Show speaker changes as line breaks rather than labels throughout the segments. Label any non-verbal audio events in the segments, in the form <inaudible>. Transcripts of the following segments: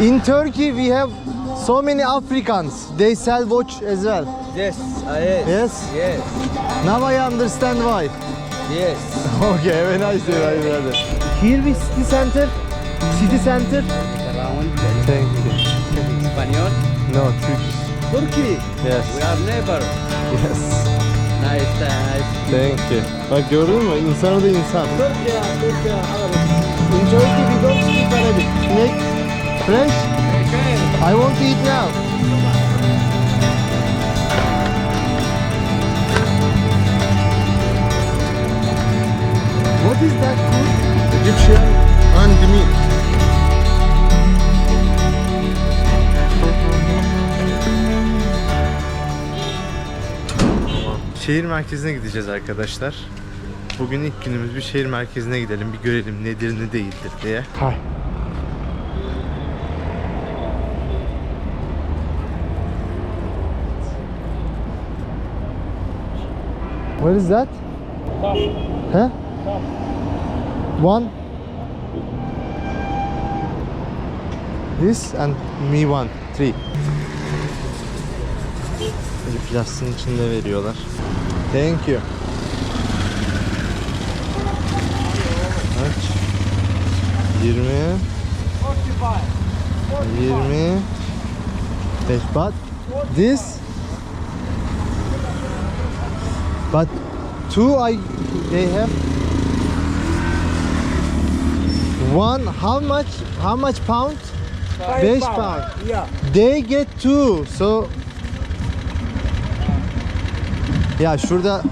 In Turkey we have so many Africans. They sell watch as well.
Yes, uh, yes.
Yes.
Yes.
Now I understand why.
Yes. <laughs>
Okay, very nice day, my brother. Here we city center. City center.
Around
Thank you.
Spanish.
No, Turkish.
Turkey.
Yes.
We are neighbor.
Yes.
Nice, nice.
Thank you. Bak gördün mü? İnsanı da insan.
Turkey.
In Turkey we don't speak Arabic. Make fresh. I want to eat now. What is that food? Egyptian and meat. Şehir merkezine gideceğiz arkadaşlar. Bugün ilk günümüz bir şehir merkezine gidelim, bir görelim nedir ne değildir diye. Hay. What is that? Huh? One. This and me one. Three. Böyle plastiğin içinde veriyorlar. Thank you. Kaç? 20 20 5 but this but two I they have one how much how much pound 5 pound
Yeah.
They get two. So ya şurada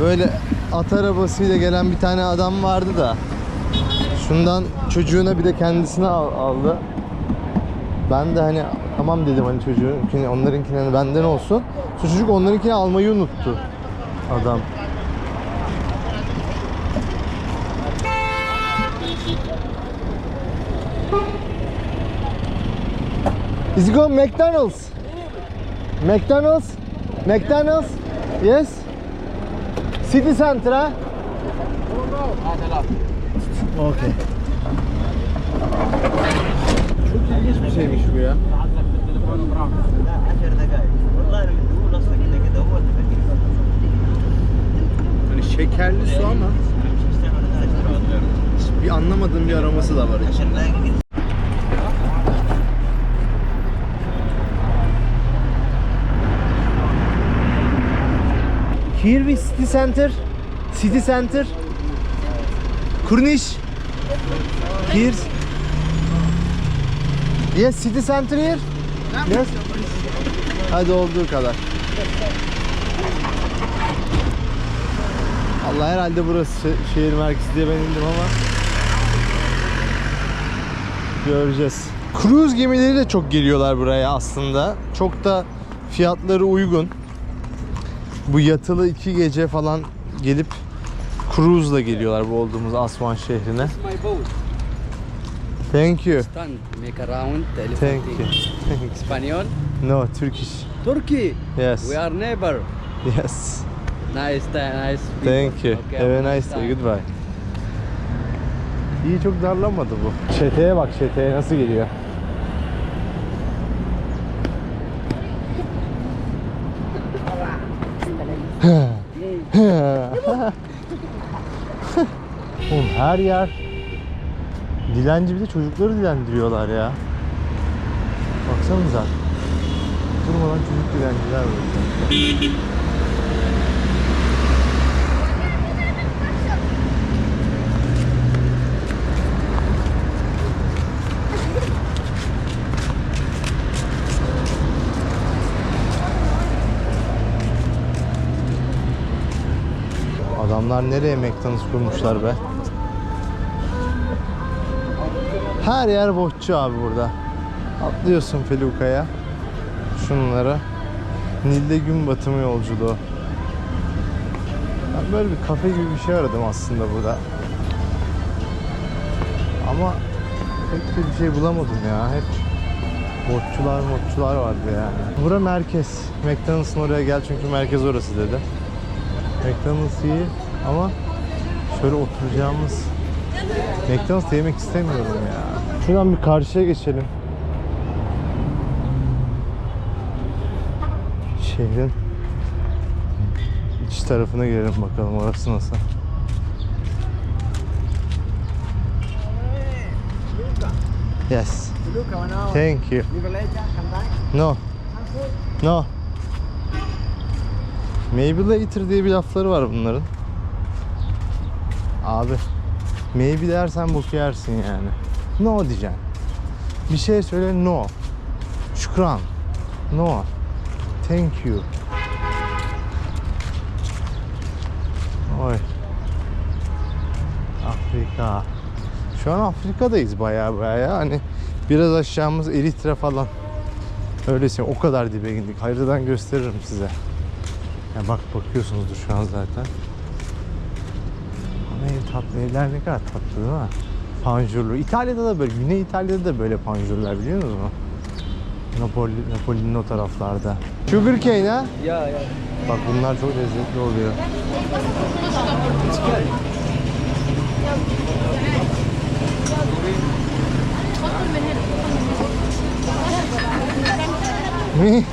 böyle at arabasıyla gelen bir tane adam vardı da şundan çocuğuna bir de kendisine al- aldı. Ben de hani tamam dedim hani çocuğun onlarınkine hani benden olsun. Şu çocuk onlarınkini almayı unuttu. Adam. Is it go McDonald's? McDonald's? McDonald's? Yes? City Center ha? Okay. Çok ilginç bir şeymiş bu ya şekerli su ama bir anlamadığım bir aroması da var
içinde.
Here we city center. City center. Kurniş. Here. Yes, city center here. Yes. Hadi olduğu kadar. Allah herhalde burası şe- şehir merkezi diye ben indim ama göreceğiz. Cruise gemileri de çok geliyorlar buraya aslında. Çok da fiyatları uygun bu yatılı iki gece falan gelip cruise'la geliyorlar bu olduğumuz Aswan şehrine. Thank you.
Make around
Thank you.
Spanish.
No, Turkish.
Turkey.
Yes.
We are neighbor.
Yes.
Nice, nice. people.
Thank you.
Okay,
Have a nice day.
time.
Goodbye. İyi çok darlamadı bu. Çeteye bak çeteye nasıl geliyor. Oğlum her yer dilenci bir de çocukları dilendiriyorlar ya. Baksanıza. Durmadan çocuk dilenciler var. Adamlar nereye McDonald's kurmuşlar be? Her yer bohçu abi burada. Atlıyorsun Feluka'ya. Şunlara. Nil'de gün batımı yolculuğu. Ben böyle bir kafe gibi bir şey aradım aslında burada. Ama pek bir şey bulamadım ya. Hep botçular motçular vardı yani. Bura merkez. McDonald's'ın oraya gel çünkü merkez orası dedi. McDonald's iyi ama şöyle oturacağımız McDonald's'ta yemek istemiyorum ya. Şuradan bir karşıya geçelim. Şehrin iç tarafına girelim bakalım orası nasıl. Yes. Thank you. No. No. Maybe later diye bir lafları var bunların. Abi maybe dersen boku yersin yani. No diyeceksin. Bir şey söyle no. Şükran. No. Thank you. Oy. Afrika. Şu an Afrika'dayız bayağı bayağı. Hani biraz aşağımız Eritre falan. Öyleyse o kadar dibe indik. Haritadan gösteririm size. Ya bak bakıyorsunuzdur şu an zaten. Tatlı evler ne kadar tatlı değil mi? Panjurlu. İtalya'da da böyle, Güney İtalya'da da böyle panjurlar biliyor musunuz? Napoli, Napoli'nin o taraflarda. Sugar cane ha?
Yeah, yeah.
Bak bunlar çok lezzetli oluyor. Me?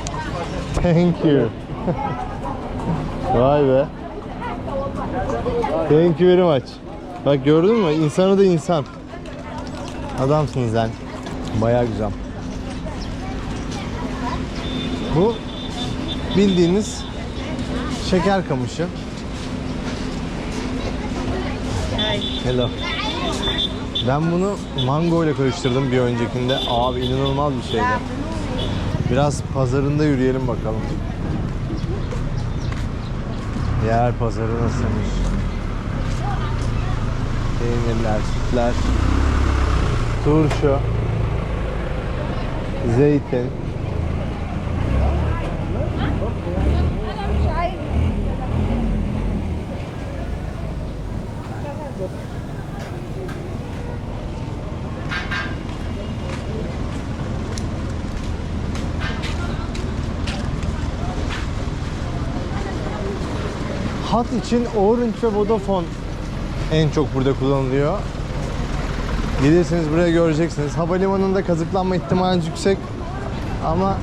Thank you. <laughs> Vay be. Thank you very much. Bak gördün mü? İnsanı da insan. Adamsınız lan. Bayağı güzel. Bu bildiğiniz şeker kamışı. Hello. Ben bunu mango ile karıştırdım bir öncekinde. Abi inanılmaz bir şeydi. Biraz pazarında yürüyelim bakalım. Yer pazarı nasılmış? Peynirler, sütler, turşu, zeytin. Hat için Orange ve Vodafone en çok burada kullanılıyor. Gelirsiniz buraya göreceksiniz. Havalimanında kazıklanma ihtimaliniz yüksek ama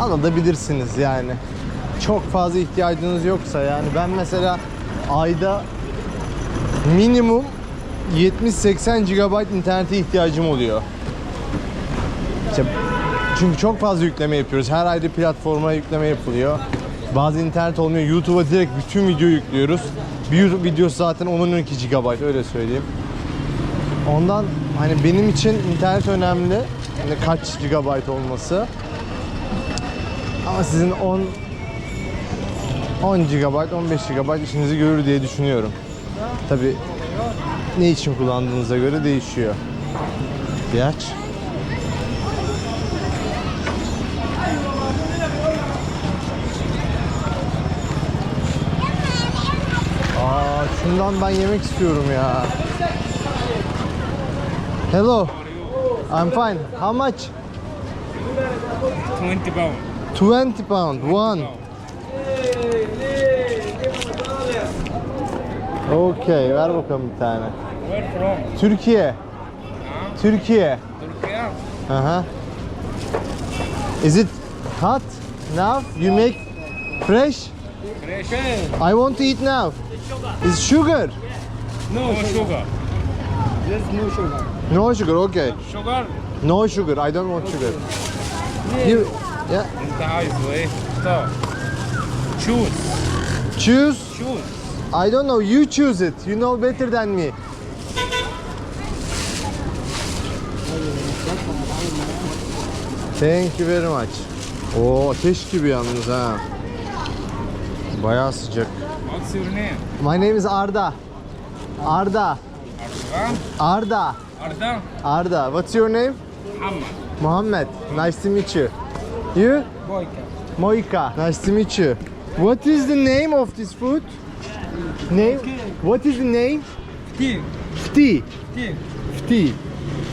alabilirsiniz yani. Çok fazla ihtiyacınız yoksa yani ben mesela ayda minimum 70-80 GB internete ihtiyacım oluyor. İşte çünkü çok fazla yükleme yapıyoruz. Her ayda platforma yükleme yapılıyor. Bazı internet olmuyor. YouTube'a direkt bütün video yüklüyoruz. Bir YouTube videosu zaten 10-12 GB öyle söyleyeyim. Ondan hani benim için internet önemli. Hani kaç GB olması. Ama sizin 10 10 GB, 15 GB işinizi görür diye düşünüyorum. Tabi ne için kullandığınıza göre değişiyor. İhtiyaç. Şundan ben yemek istiyorum ya. Hello. I'm fine. How much?
20 pound.
20 pound. One. Okay, ver bakalım bir tane.
Where from?
Türkiye. Türkiye.
Turkey.
Aha. Is it hot now? You make fresh?
Fresh.
I want to eat now. Is sugar?
No sugar.
No sugar. Okay.
Sugar
No sugar. I don't want sugar. You, yeah.
in the house way. So choose.
Choose.
Choose.
I don't know. You choose it. You know better than me. Thank you very much. Oo ateş gibi yalnız ha. Bayağı sıcak.
What's your name?
My name is Arda. Arda.
Arda.
Arda.
Arda.
Arda. What's your name?
Muhammad.
Muhammad. Nice to meet you. You?
Boyka.
Moika. Nice to meet you. What is the name of this food? Name? What is the name?
Tea.
Fti.
Tea.
Fti.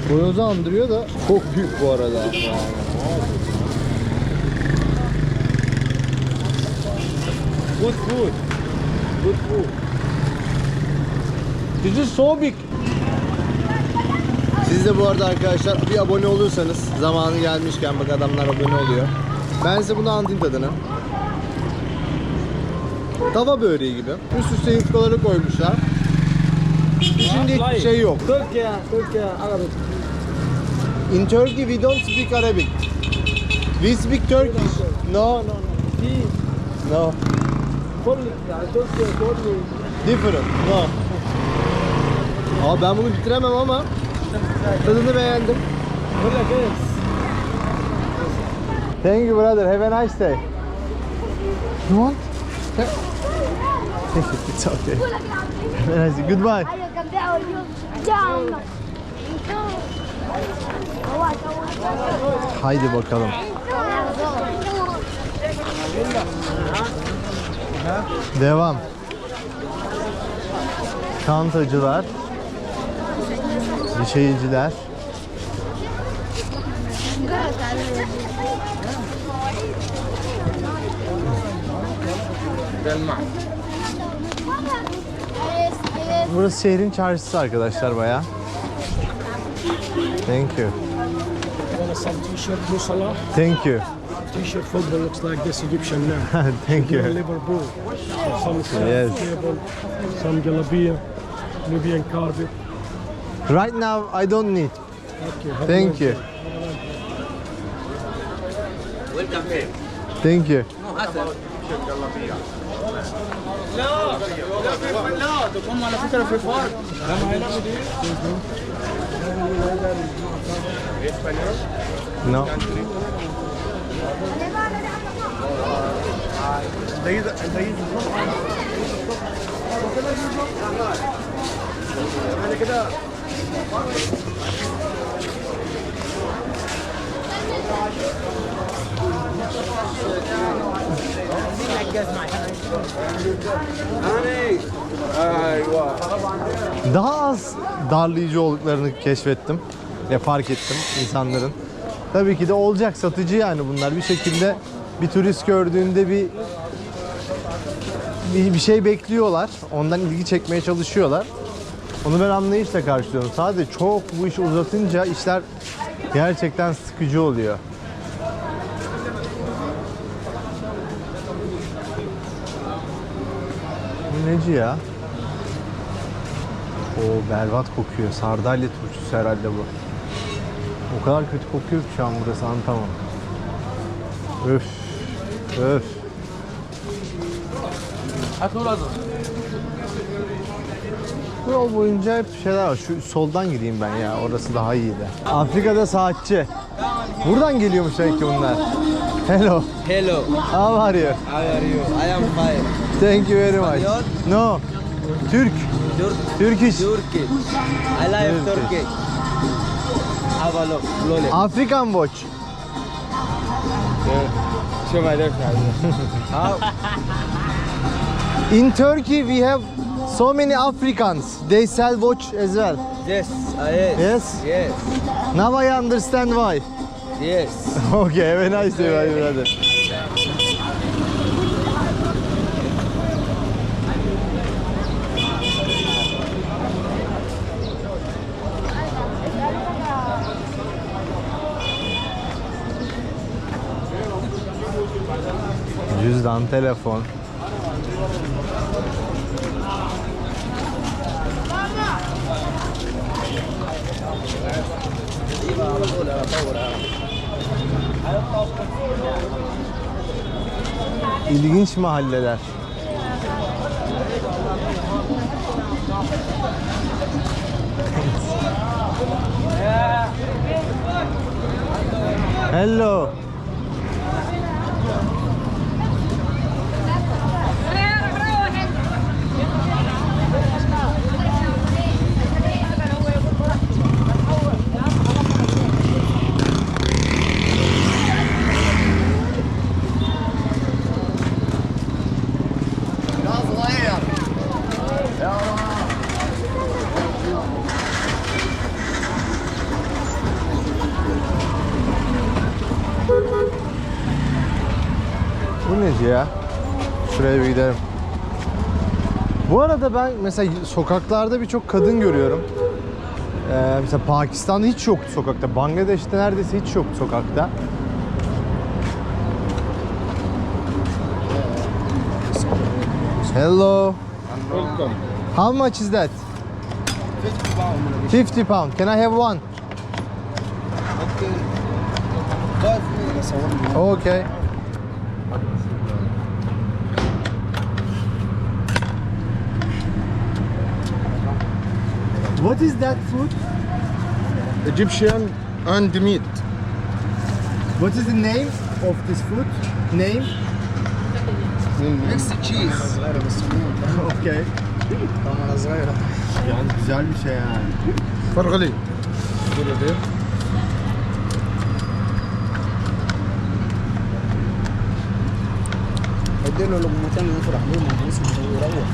Boyozu andırıyor da çok büyük bu arada.
Good food. Good food.
This is so big. Siz de bu arada arkadaşlar bir abone olursanız zamanı gelmişken bak adamlar abone oluyor. Ben size bunu anlatayım tadını. Tava böreği gibi. Üst üste yufkaları koymuşlar. İçinde hiçbir şey yok.
Türkiye, Türkiye, Arabic.
In Turkey we don't speak Arabic. We speak Turkish. No, no, no. No. Different. No. Abi ben bunu bitiremem ama tadını beğendim. Thank you brother. Have a nice day. You want? It's okay. Have a nice day. Goodbye. Haydi bakalım. Devam. Çantacılar. Şeyciler. Burası şehrin çarşısı arkadaşlar bayağı. Thank you. Thank you.
T-shirt football looks like this Egyptian now. <laughs>
Thank you.
Liverpool. Some
Yes.
table, some jalabia, Nubian carpet.
Right now I don't need.
Okay, have a
Thank
nice
you.
day.
Thank you. No. Daha az darlayıcı olduklarını keşfettim ve fark ettim insanların. Tabii ki de olacak satıcı yani bunlar bir şekilde bir turist gördüğünde bir bir, şey bekliyorlar. Ondan ilgi çekmeye çalışıyorlar. Onu ben anlayışla karşılıyorum. Sadece çok bu işi uzatınca işler gerçekten sıkıcı oluyor. Bu neci ya? O berbat kokuyor. Sardalya turşusu herhalde bu. O kadar kötü kokuyor ki şu an burası anlatamam. Öf. Öf. Bu yol boyunca hep şeyler var. Şu soldan gideyim ben ya. Orası daha iyiydi. Afrika'da saatçi. Buradan geliyormuş demek ki bunlar. Hello.
Hello,
How are you?
how are you? I am fine.
Thank you very much. No. Türk.
Turk,
Turkish.
Turkey. I
Turkish.
Turkey. Have a look, slowly.
African watch.
Show my left hand. <laughs>
In Turkey we have so many Africans. They sell watch as well.
Yes, uh, yes.
Yes?
Yes.
Now I understand why.
Yes. <laughs>
okay, have a nice day my brother. Cüzdan, telefon. İlginç mahalleler. Hello. Bu neci ya? Gidelim. Bu arada ben mesela sokaklarda birçok kadın görüyorum. Ee, mesela Pakistan'da hiç yoktu sokakta. Bangladeş'te neredeyse hiç yoktu sokakta. Hello.
Welcome.
How much is that? 50 pound. Can I have one?
Okay.
Okay. What is that food?
Egyptian and meat.
What is the name of this food? Name?
Mixed cheese.
Okay. Yani güzel bir şey yani.
فرغلي
اديله لقمتين يفرح بيهم اسمه يروح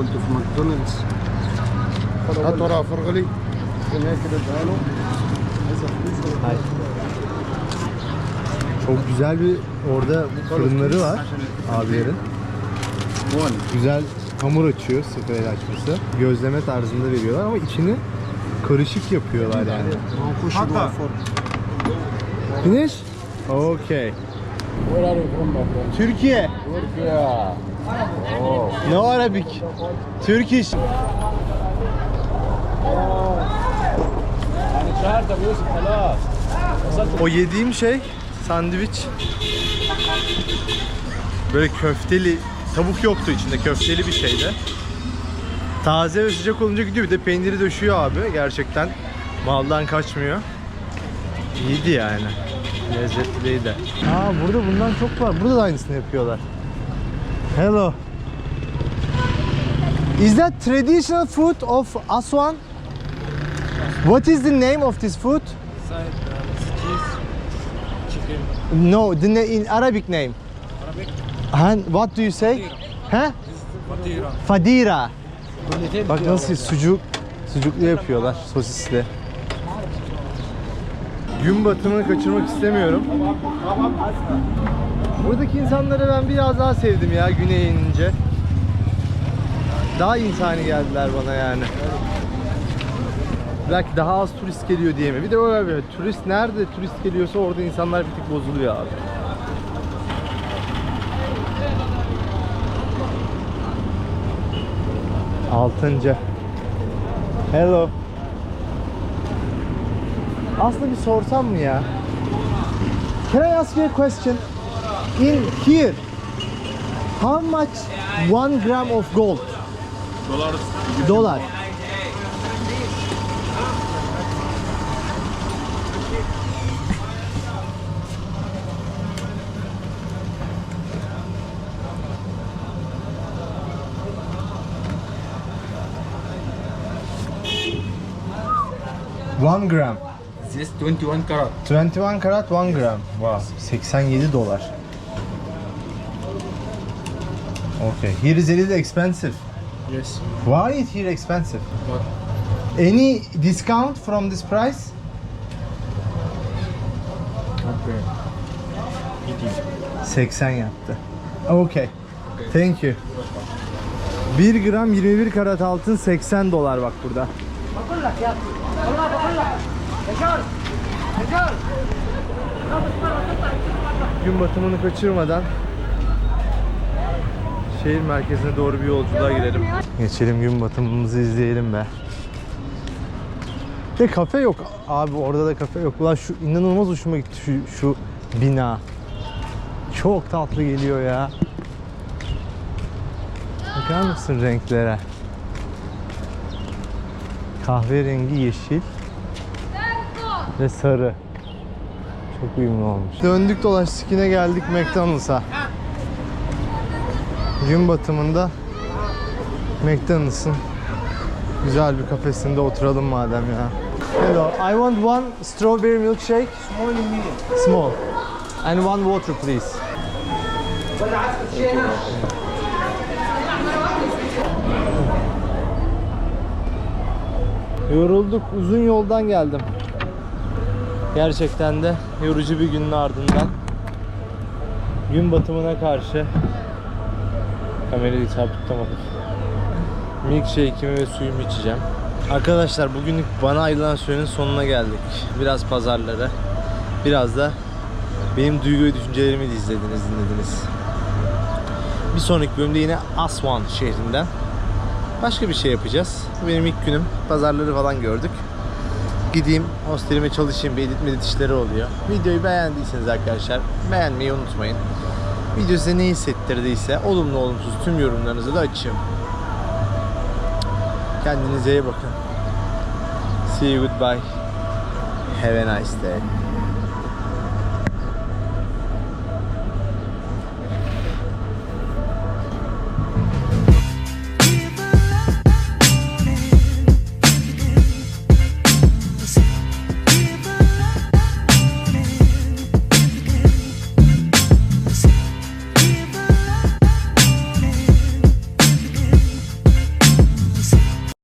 كنت في ماكدونالدز هات وراه فرغلي هناك كده اديها له
Çok güzel bir orada fırınları var abilerin. Güzel hamur açıyor sıfır el açması. Gözleme tarzında veriyorlar ama içini karışık yapıyorlar yani. Finish? Okay.
Where are you from, my friend?
Türkiye.
Ne
no Arabik? Turkish. O yediğim şey sandviç. Böyle köfteli, tavuk yoktu içinde köfteli bir şeydi. Taze ve sıcak olunca gidiyor. Bir de peyniri döşüyor abi. Gerçekten maldan kaçmıyor. İyiydi yani. Lezzetliydi. Aa burada bundan çok var. Burada da aynısını yapıyorlar. Hello. Is that traditional food of Aswan? What is the name of this food? No, the na- in Arabic name. Arabic. And what do you say? He? Fadira. Fadira. Bak nasıl sucuk, sucuklu yapıyorlar, sosisli. Gün batımını kaçırmak istemiyorum. Buradaki insanları ben biraz daha sevdim ya güneye inince. Daha insani geldiler bana yani. Belki daha az turist geliyor diye mi? Bir de öyle bir turist nerede turist geliyorsa orada insanlar bir tık bozuluyor abi. Altıncı. Hello. Aslında bir sorsam mı ya? Can I ask you a question? In here, how much one gram of gold? Dolar. One gram.
This 21 karat.
21 karat 1 gram. Wow. 87 dolar. Okay. Here is a little expensive.
Yes.
Why is here expensive? Any discount from this price?
Okay.
80 yaptı. Okay. Thank you. 1 gram 21 karat altın 80 dolar bak burada. Gün batımını kaçırmadan şehir merkezine doğru bir yolculuğa girelim. Geçelim gün batımımızı izleyelim be. De kafe yok. Abi orada da kafe yok. Ulan şu inanılmaz hoşuma gitti şu, şu bina. Çok tatlı geliyor ya. Bakar mısın renklere? Kahverengi, yeşil ve sarı. Çok uyumlu olmuş. Döndük dolaştık yine geldik McDonald's'a. Gün batımında McDonald's'ın güzel bir kafesinde oturalım madem ya. Hello, I want one strawberry milkshake. Small medium. Small. And one water please. Yorulduk. Uzun yoldan geldim. Gerçekten de yorucu bir günün ardından. Gün batımına karşı kamerayı sabit tutamadım. Milkshake'imi ve suyumu içeceğim. Arkadaşlar bugünlük bana ayrılan sürenin sonuna geldik. Biraz pazarları, biraz da benim duygu ve düşüncelerimi de izlediniz, dinlediniz. Bir sonraki bölümde yine Aswan şehrinden başka bir şey yapacağız. Bu Benim ilk günüm. Pazarları falan gördük. Gideyim, hostelime çalışayım. Bir edit medit işleri oluyor. Videoyu beğendiyseniz arkadaşlar beğenmeyi unutmayın. Video size ne hissettirdiyse olumlu olumsuz tüm yorumlarınızı da açayım. Kendinize iyi bakın. See you goodbye. Have a nice day.